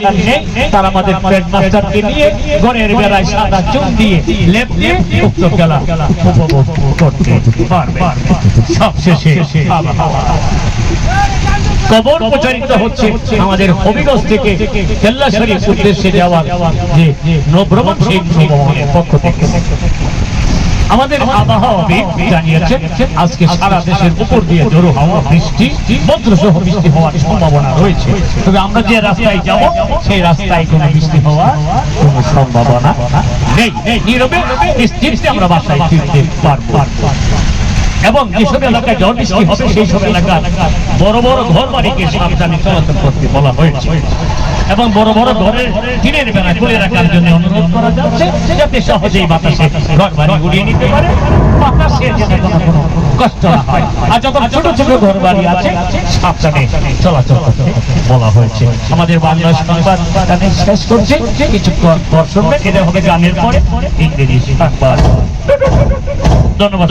এখানে তারা আমাদের ট্রেড নিয়ে ঘরের বেলায় সাদা চুন দিয়ে লেপ দিয়ে উক্ত খেলা উপভোগ করতে পারবে। সবশেষে কবর প্রচারিত হচ্ছে আমাদের হবিগঞ্জ থেকে কেল্লা শরীফ উদ্দেশ্যে যাওয়ার যে নভ্রমণ সেই পক্ষ থেকে। আমাদের আবহাওয়াবিদ জানিয়েছেন আজকে সারা দেশের উপর দিয়ে জোরো হাওয়া বৃষ্টি, বজ্রসহ বৃষ্টি হওয়ার সম্ভাবনা রয়েছে। তবে আমরা যে রাস্তায় যাব, সেই রাস্তায় কোনো বৃষ্টি হওয়ার কোনো সম্ভাবনা নেই। নীরবে, নিশ্চিন্তে আমরা বাসায় ফিরতে পারব। এবং যেসব এলাকায় ঝড় বৃষ্টি হবে, সেই সব এলাকার বড় বড় ঘর বাড়িকে সাবধানে চলাচল করতে বলা হয়েছে। এবং বড় বড় ঘরের টিনের বেলা খুলে রাখার জন্য অনুরোধ করা যাচ্ছে যাতে সহজেই বাতাসে ঘর বাড়ি উড়িয়ে নিতে পারে। বাতাসে কোনো কষ্ট না হয়। আর ছোট ছোট ঘর বাড়ি আছে, সাবধানে চলাচল বলা হয়েছে। আমাদের বাংলা সংবাদ এখানে শেষ করছে। পর এটা হবে গানের পরে। ইংরেজি ধন্যবাদ।